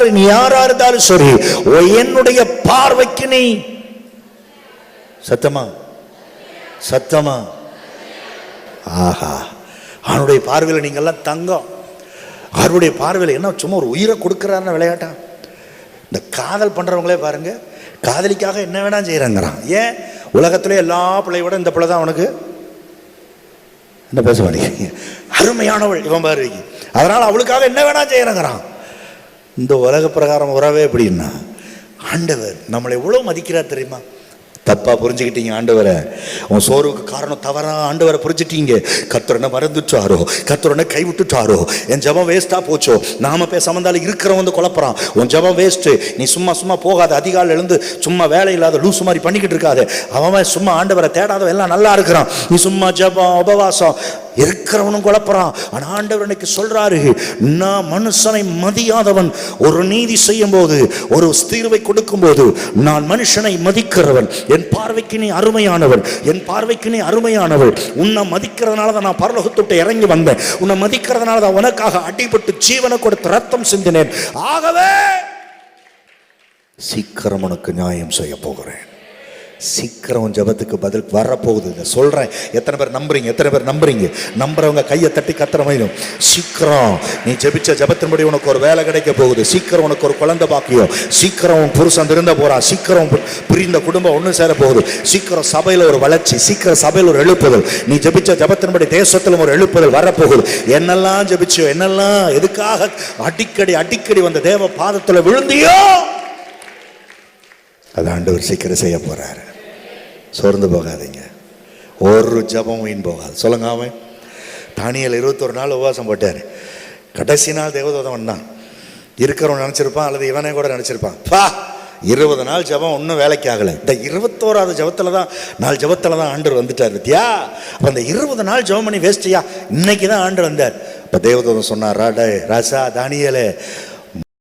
ஊழியக்காரர் நீ யாரா இருந்தாலும் சரி ஓ என்னுடைய பார்வைக்கு நீ சத்தமா? சத்தமா? ஆஹா. அவனுடைய பார்வையில் நீங்கெல்லாம் தங்கம். அவருடைய பார்வையில் என்ன சும்மா ஒரு உயிரை கொடுக்குறாருன்னு விளையாட்டா? இந்த காதல் பண்ணுறவங்களே பாருங்க காதலிக்காக என்ன வேணாம் செய்கிறாங்கிறான் ஏன்? உலகத்துல எல்லா பிள்ளையோட இந்த பிள்ளை தான் அவனுக்கு என்ன பேச மாட்டேங்க அருமையானவள் இவன் பாருங்க அதனால் அவளுக்காக என்ன வேணாம் செய்கிறாங்கிறான் இந்த உலக பிரகாரம் உறவே எப்படின்னா ஆண்டவர் நம்மளை எவ்வளோ மதிக்கிறார் தெரியுமா? தப்பாக புரிஞ்சுக்கிட்டீங்க ஆண்டவரை. உன் சோர்வுக்கு காரணம் தவறா ஆண்டவரை புரிஞ்சுட்டீங்க. கத்தரனை மறந்துட்டாரோ கத்தரனை கைவிட்டுட்டாரோ என் ஜபம் வேஸ்ட்டாக போச்சோ நாம பேசாம இருக்கிறவன் வந்து குழப்பறான். உன் ஜபம் வேஸ்ட்டு நீ சும்மா சும்மா போகாத அதிகாலை எழுந்து சும்மா வேலை இல்லாத லூசு மாதிரி பண்ணிக்கிட்டு இருக்காது. அவன் சும்மா ஆண்டவரை தேடாதவன் எல்லாம் நல்லா இருக்கிறான். நீ சும்மா ஜபம் உபவாசம் இருக்கிறவனும் குழப்பறான். ஆனா ஆண்டவர் இன்னைக்கு சொல்றாரு நான் மனுஷனை மதியாதவன். ஒரு நீதி செய்யும் போது ஒரு தீர்வை கொடுக்கும் போது நான் மனுஷனை மதிக்கிறவன். என் பார்வைக்கு நீ அருமையானவன். என் பார்வைக்கு நீ அருமையானவள். உன்னை மதிக்கிறதுனால தான் நான் பரலோகத்துட்டு இறங்கி வந்தேன். உன்னை மதிக்கிறதுனால தான் உனக்காக அடிபட்டு ஜீவனை கொடுத்து ரத்தம் சிந்தினேன். ஆகவே சீக்கிரம் உனக்கு நியாயம் செய்ய போகிறேன். சீக்கிரம் ஜபத்துக்கு ஜெபத்துக்கு பதில் வரப்போகுது. இதை சொல்கிறேன் எத்தனை பேர் நம்புறீங்க? எத்தனை பேர் நம்புறீங்க? நம்புறவங்க கையை தட்டி கத்துற மாதிரி சீக்கிரம். நீ ஜெபிச்ச ஜபத்தின்படி உனக்கு ஒரு வேலை கிடைக்க போகுது. சீக்கிரம் உனக்கு ஒரு குழந்தை பாக்கியம். சீக்கிரம் உன் புருஷன் திருந்த போறான் சீக்கிரம் பு- பிரிந்த குடும்பம் ஒன்று சேர போகுது. சீக்கிரம் சபையில் ஒரு வளர்ச்சி சீக்கிரம் சபையில் ஒரு எழுப்புதல். நீ ஜெபிச்ச ஜெபத்தின்படி தேசத்திலும் ஒரு எழுப்புதல் வரப்போகுது. என்னெல்லாம் ஜெபிச்சோ என்னெல்லாம் எதுக்காக அடிக்கடி அடிக்கடி வந்த தேவ பாதத்தில் விழுந்தியோ அது ஆண்டவர் சீக்கிரம் செய்ய போறாரு. சோர்ந்து போகாதீங்க. ஒரு ஜபம் வீண் போகாது. சொல்லுங்க அவன் தானியல் இருபத்தொரு நாள் உபவாசம் போட்டார். கடைசி நாள் தேவதூதன் தான் இருக்கிறவன் நினச்சிருப்பான் அல்லது இவனே கூட நினச்சிருப்பான். பா! இருபது நாள் ஜபம் ஒன்றும் வேலைக்கு ஆகலை. இந்த இருபத்தோராவது ஜபத்தில் தான் நாலு ஜபத்தில் தான் ஆண்டு வந்துட்டார் வித்தியா அப்போ அந்த இருபது நாள் ஜபம் பண்ணி வேஸ்ட்டியா இன்னைக்கு தான் ஆண்டு வந்தார். இப்போ தேவதூதன் சொன்னார் ராடே ராசா தானியலே